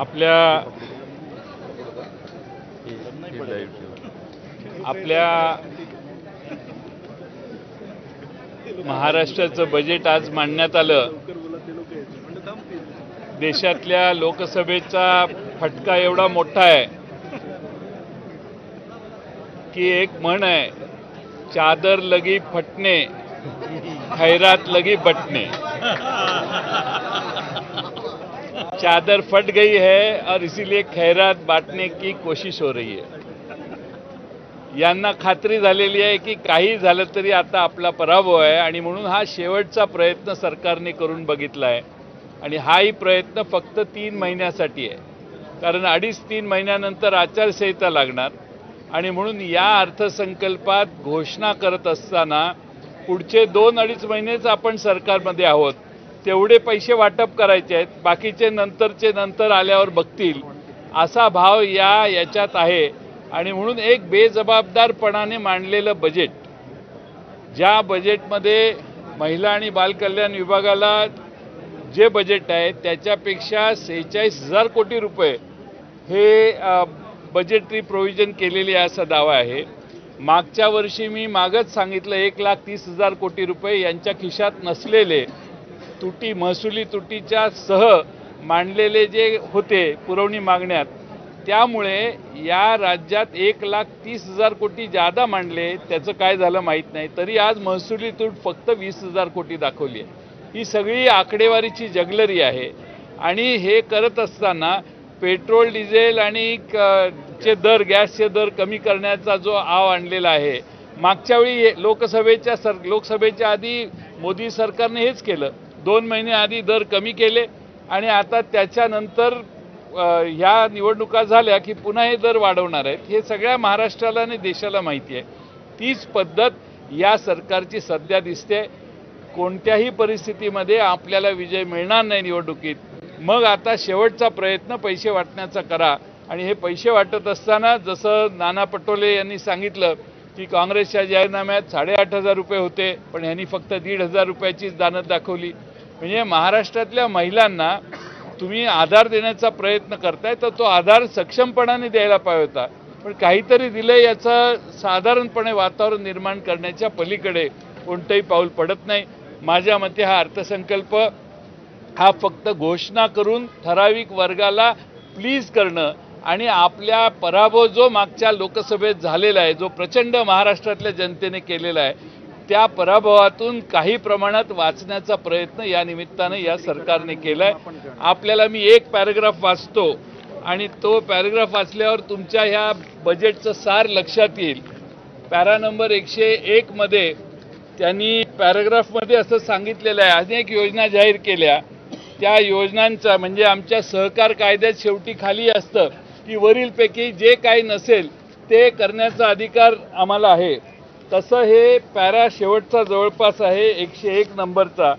आपल्या आपल्या महाराष्ट्राचं बजेट आज मांडण्यात आलं. देशातल्या लोकसभेचा फटका एवढा मोठा आहे की एक म्हण आहे चादर लगी फटणे खैरात लगी बटणे. चादर फट गई है और इसीलिए खैरात बांटने की कोशिश हो रही है। यांना खात्री झालेली आहे की काही झालं तरी आता आपला पराभव आहे आणि म्हणून हा शेवटचा प्रयत्न सरकारने करून बघितला आहे. आणि हाही प्रयत्न फक्त तीन महिन्यासाठी आहे. कारण अडीच तीन महिन्यानंतर आचारसंहिता लागणार आणि म्हणून या अर्थसंकल्पात घोषणा करत असताना पुढचे दोन अडीच महिनेच आपण सरकारमध्ये आहोत. तेवढे पैसे वाटप करायचे आहेत. बाकीचे नंतरचे नंतर आल्यावर बघतील. असा भाव या याच्यात आहे. आणि म्हणून एक बेजबाबदारपणाने मांडलेलं बजेट ज्या बजेटमध्ये महिला आणि बालकल्याण विभागाला जे बजेट आहे त्याच्यापेक्षा सेहेचाळीस हजार कोटी रुपये हे बजेटरी प्रोव्हिजन केलेली आहे असा दावा आहे. मागच्या वर्षी मी मागच सांगितलं एक लाख तीस हजार कोटी रुपये यांच्या खिशात नसलेले तुटी महसुली तुटीच्या सह मांडलेले जे होते पुरवणी मागण्यात त्यामुळे या राज्यात एक लाख तीस हजार कोटी जादा मांडले त्याचं काय झालं माहीत नाही. तरी आज महसुली तूट फक्त वीस हजार कोटी दाखवली आहे. ही सगळी आकडेवारीची जगलरी आहे. आणि हे करत असताना पेट्रोल डिझेल आणि क- चे दर गॅसचे दर कमी करण्याचा जो आव आणलेला आहे मागच्या वेळी हे- लोकसभेच्या सर लोकसभेच्या आधी मोदी सरकारने हेच केलं. दोन महिने आधी दर कमी केले आणि आता त्याच्यानंतर ह्या निवडणुका झाल्या की पुन्हा हे दर वाढवणार आहेत. हे सगळ्या महाराष्ट्राला आणि देशाला माहिती आहे. तीच पद्धत या सरकारची सध्या दिसते. कोणत्याही परिस्थितीमध्ये आपल्याला विजय मिळणार नाही निवडणुकीत. मग आता शेवटचा प्रयत्न पैसे वाटण्याचा करा. आणि हे पैसे वाटत असताना जसं नाना पटोले यांनी सांगितलं की काँग्रेसच्या जाहीरनाम्यात साडेआठ हजार रुपये होते पण ह्यांनी फक्त दीड हजार रुपयाचीच दानत दाखवली. म्हणजे महाराष्ट्रातल्या महिलांना तुम्ही आधार देण्याचा प्रयत्न करताय तर तो आधार सक्षमपणाने द्यायला पाहिजे होता. पण काहीतरी दिलं याचं साधारणपणे वातावरण निर्माण करण्याच्या पलीकडे कोणतंही पाऊल पडत नाही. माझ्या मते हा अर्थसंकल्प हा फक्त घोषणा करून ठराविक वर्गाला प्लीज करणं आणि आपल्या पराभव जो मागच्या लोकसभेत झालेला आहे जो प्रचंड महाराष्ट्रातल्या जनतेने केलेला आहे त्या पराभवातून काही प्रमाणात वाचण्याचा प्रयत्न या निमित्तानं या सरकारने केला आहे आपल्याला मी एक पॅराग्राफ वाचतो आणि तो पॅराग्राफ वाचल्यावर तुमच्या ह्या बजेटचं सार लक्षात येईल. पॅरा नंबर एकशे एकमध्ये त्यांनी पॅराग्राफमध्ये असं सांगितलेलं आहे अनेक योजना जाहीर केल्या. त्या योजनांचा म्हणजे आमच्या सहकार कायद्यात शेवटी खाली असतं की वरीलपैकी जे काही नसेल ते करण्याचा अधिकार आम्हाला आहे. तसं हे पॅरा शेवटचा जवळपास आहे एकशे एक नंबरचा.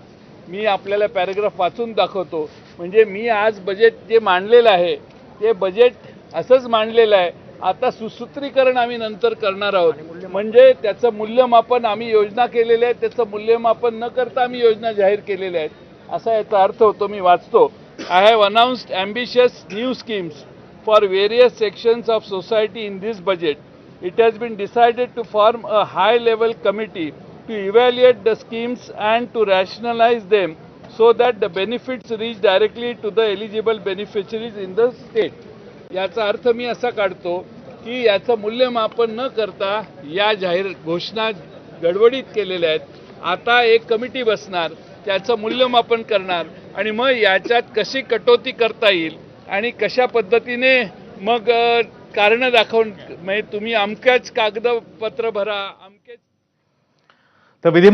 मी आपल्याला पॅराग्राफ वाचून दाखवतो. म्हणजे मी आज बजेट जे मांडलेलं आहे ते बजेट असंच मांडलेलं आहे. आता सुसूत्रीकरण आम्ही नंतर करणार आहोत. म्हणजे त्याचं मूल्यमापन आम्ही योजना केलेल्या आहेत त्याचं मूल्यमापन न करता आम्ही योजना जाहीर केलेल्या आहेत. असा याचा अर्थ होतो मी वाचतो. I have announced ambitious new schemes for various sections of society in this budget it has been decided to form a high level committee to evaluate the schemes and to rationalize them so that the benefits reach directly to the eligible beneficiaries in the state याचा अर्थ मी असा काढतो की याचं मूल्यमापन न करता या जाहीर घोषणा गडबडीत केलेल्या आहेत आता एक कमिटी बसणार त्याचं मूल्यमापन करणार आणि मग याच्यात कशी कटोती करता येईल आणि कशा पद्धतीने मग कारणं दाखवून म्हणजे तुम्ही अमक्याच कागदपत्र भरा अमक्याच तर विधिमंडळ